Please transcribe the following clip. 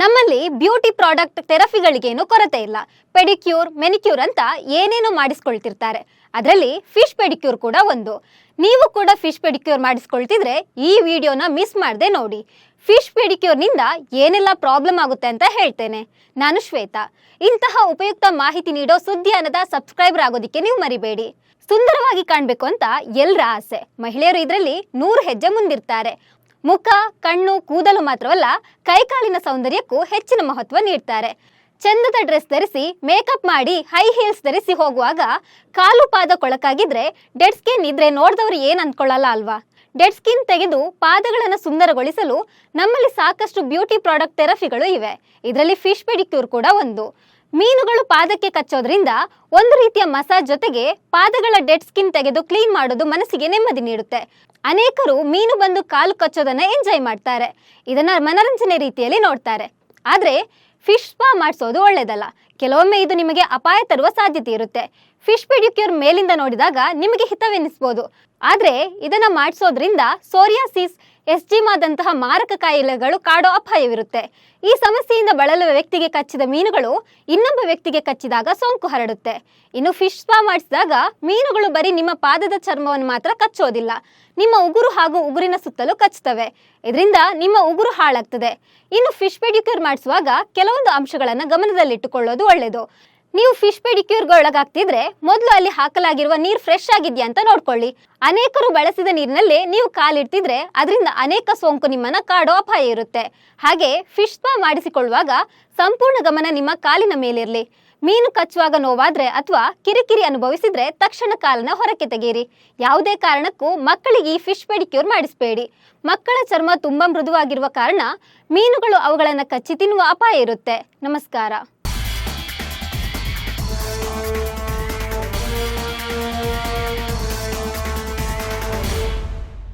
ನಮ್ಮಲ್ಲಿ beauty product ಥೆರಪಿಗಳಿಗೇನು ಕೊರತೆ ಇಲ್ಲ. ಪೆಡಿಕ್ಯೂರ್, ಮೆನಿಕ್ಯೂರ್ ಅಂತ ಏನೇನೋ ಮಾಡಿಸ್ಕೊಳ್ತಿರ್ತಾರೆ. ಅದರಲ್ಲಿ ಫಿಶ್ ಪೆಡಿಕ್ಯೂರ್ ಕೂಡ ಒಂದು. ನೀವು ಕೂಡ ಫಿಶ್ ಪೆಡಿಕ್ಯೂರ್ ಮಾಡಿಸ್ಕೊಳ್ತಿದ್ರೆ ಈ ವಿಡಿಯೋನ ಮಿಸ್ ಮಾಡದೆ ನೋಡಿ. ಫಿಶ್ ಪೆಡಿಕ್ಯೂರ್ನಿಂದ ಏನೆಲ್ಲ ಪ್ರಾಬ್ಲಮ್ ಆಗುತ್ತೆ ಅಂತ ಹೇಳ್ತೇನೆ. ನಾನು ಶ್ವೇತಾ. ಇಂತಹ ಉಪಯುಕ್ತ ಮಾಹಿತಿ ನೀಡೋ ಸುದ್ದಿಯಾನದ ಸಬ್ಸ್ಕ್ರೈಬರ್ ಆಗೋದಕ್ಕೆ ನೀವು ಮರಿಬೇಡಿ. ಸುಂದರವಾಗಿ ಕಾಣಬೇಕು ಅಂತ ಎಲ್ಲರ ಆಸೆ. ಮಹಿಳೆಯರು ಇದರಲ್ಲಿ ನೂರು ಹೆಜ್ಜೆ ಮುಂದಿರ್ತಾರೆ. ಮುಖ, ಕಣ್ಣು, ಕೂದಲು ಮಾತ್ರವಲ್ಲ, ಕೈಕಾಲಿನ ಸೌಂದರ್ಯಕ್ಕೂ ಹೆಚ್ಚಿನ ಮಹತ್ವ ನೀಡ್ತಾರೆ. ಚಂದದ ಡ್ರೆಸ್ ಧರಿಸಿ, ಮೇಕಪ್ ಮಾಡಿ, ಹೈ ಹೀಲ್ಸ್ ಧರಿಸಿ ಹೋಗುವಾಗ ಕಾಲು ಪಾದ ಕೊಳಕಾಗಿದ್ರೆ ಡೆಡ್ ಸ್ಕಿನ್ ಇದ್ರೆ ನೋಡಿದವರು ಏನ್ ಅನ್ಕೊಳ್ಳಲ್ಲ ಅಲ್ವಾ? ಡೆಡ್ ಸ್ಕಿನ್ ತೆಗೆದು ಪಾದಗಳನ್ನು ಸುಂದರಗೊಳಿಸಲು ನಮ್ಮಲ್ಲಿ ಸಾಕಷ್ಟು ಬ್ಯೂಟಿ ಪ್ರಾಡಕ್ಟ್ ಥೆರಪಿಗಳು ಇವೆ. ಇದರಲ್ಲಿ ಫಿಶ್ ಪೆಡಿಕ್ಯೂರ್ ಕೂಡ ಒಂದು. ಮೀನುಗಳು ಪಾದಕ್ಕೆ ಕಚ್ಚೋದ್ರಿಂದ ಒಂದು ರೀತಿಯ ಮಸಾಜ್ ಜೊತೆಗೆ ಪಾದಗಳ ಡೆಡ್ ಸ್ಕಿನ್ ತೆಗೆದು ಕ್ಲೀನ್ ಮಾಡೋದು ಮನಸ್ಸಿಗೆ ನೆಮ್ಮದಿ ನೀಡುತ್ತೆ. ಅನೇಕರು ಮೀನು ಬಂದು ಕಾಲು ಕಚ್ಚೋದನ್ನ ಎಂಜಾಯ್ ಮಾಡ್ತಾರೆ. ಇದನ್ನ ಮನರಂಜನೆ ರೀತಿಯಲ್ಲಿ ನೋಡ್ತಾರೆ. ಆದ್ರೆ ಫಿಶ್ ಸ್ಪಾ ಮಾಡಿಸೋದು ಒಳ್ಳೇದಲ್ಲ. ಕೆಲವೊಮ್ಮೆ ಇದು ನಿಮಗೆ ಅಪಾಯ ತರುವ ಸಾಧ್ಯತೆ ಇರುತ್ತೆ. ಫಿಶ್ ಪೆಡಿಕ್ಯೂರ್ ಮೇಲಿಂದ ನೋಡಿದಾಗ ನಿಮಗೆ ಹಿತವೆನಿಸಬಹುದು ಆದ್ರೆ ಇದನ್ನ ಮಾಡಿಸೋದ್ರಿಂದ ಸೋರಿಯಾಸಿಸ್ ಎಸ್ಜಿಮಾದಂತಹ ಮಾರಕ ಕಾಯಿಲೆಗಳು ಕಾಡೋ ಅಪಾಯವಿರುತ್ತೆ. ಈ ಸಮಸ್ಯೆಯಿಂದ ಬಳಲುವ ವ್ಯಕ್ತಿಗೆ ಕಚ್ಚಿದ ಮೀನುಗಳು ಇನ್ನೊಬ್ಬ ವ್ಯಕ್ತಿಗೆ ಕಚ್ಚಿದಾಗ ಸೋಂಕು ಹರಡುತ್ತೆ. ಇನ್ನು ಫಿಶ್ ಸ್ಪಾ ಮಾಡಿಸಿದಾಗ ಮೀನುಗಳು ಬರೀ ನಿಮ್ಮ ಪಾದದ ಚರ್ಮವನ್ನು ಮಾತ್ರ ಕಚ್ಚೋದಿಲ್ಲ. ನಿಮ್ಮ ಉಗುರು ಹಾಗೂ ಉಗುರಿನ ಸುತ್ತಲೂ ಕಚ್ಚುತ್ತವೆ ಇದರಿಂದ ನಿಮ್ಮ ಉಗುರು ಹಾಳಾಗ್ತದೆ. ಇನ್ನು ಫಿಶ್ ಪೆಡಿಕ್ಯೂರ್ ಮಾಡಿಸುವಾಗ ಕೆಲವೊಂದು ಅಂಶಗಳನ್ನು ಗಮನದಲ್ಲಿಟ್ಟುಕೊಳ್ಳೋದು ಒಳ್ಳೆಯದು ನೀವು ಫಿಶ್ ಪೆಡಿಕ್ಯೂರ್ಗೆ ಒಳಗಾಗ್ತಿದ್ರೆ ಮೊದಲು ಅಲ್ಲಿ ಹಾಕಲಾಗಿರುವ ನೀರು ಫ್ರೆಶ್ ಆಗಿದೆಯಾ ಅಂತ ನೋಡ್ಕೊಳ್ಳಿ. ಅನೇಕರು ಬಳಸಿದ ನೀರಿನಲ್ಲಿ ನೀವು ಕಾಲಿಡ್ತಿದ್ರೆ ಅದರಿಂದ ಅನೇಕ ಸೋಂಕು ನಿಮ್ಮನ್ನ ಕಾಡೋ ಅಪಾಯ ಇರುತ್ತೆ. ಹಾಗೆ ಫಿಶ್ ಸ್ಪಾ ಮಾಡಿಸಿಕೊಳ್ಳುವಾಗ ಸಂಪೂರ್ಣ ಗಮನ ನಿಮ್ಮ ಕಾಲಿನ ಮೇಲಿರಲಿ. ಮೀನು ಕಚ್ಚುವಾಗ ನೋವಾದ್ರೆ ಅಥವಾ ಕಿರಿಕಿರಿ ಅನುಭವಿಸಿದ್ರೆ ತಕ್ಷಣ ಕಾಲನ್ನ ಹೊರಕ್ಕೆ ತೆಗೆಯಿರಿ ಯಾವುದೇ ಕಾರಣಕ್ಕೂ ಮಕ್ಕಳಿಗೆ ಈ ಫಿಶ್ ಪೆಡಿಕ್ಯೂರ್ ಮಾಡಿಸಬೇಡಿ. ಮಕ್ಕಳ ಚರ್ಮ ತುಂಬಾ ಮೃದುವಾಗಿರುವ ಕಾರಣ ಮೀನುಗಳು ಅವುಗಳನ್ನು ಕಚ್ಚಿ ತಿನ್ನುವ ಅಪಾಯ ಇರುತ್ತೆ. ನಮಸ್ಕಾರ. Thank you.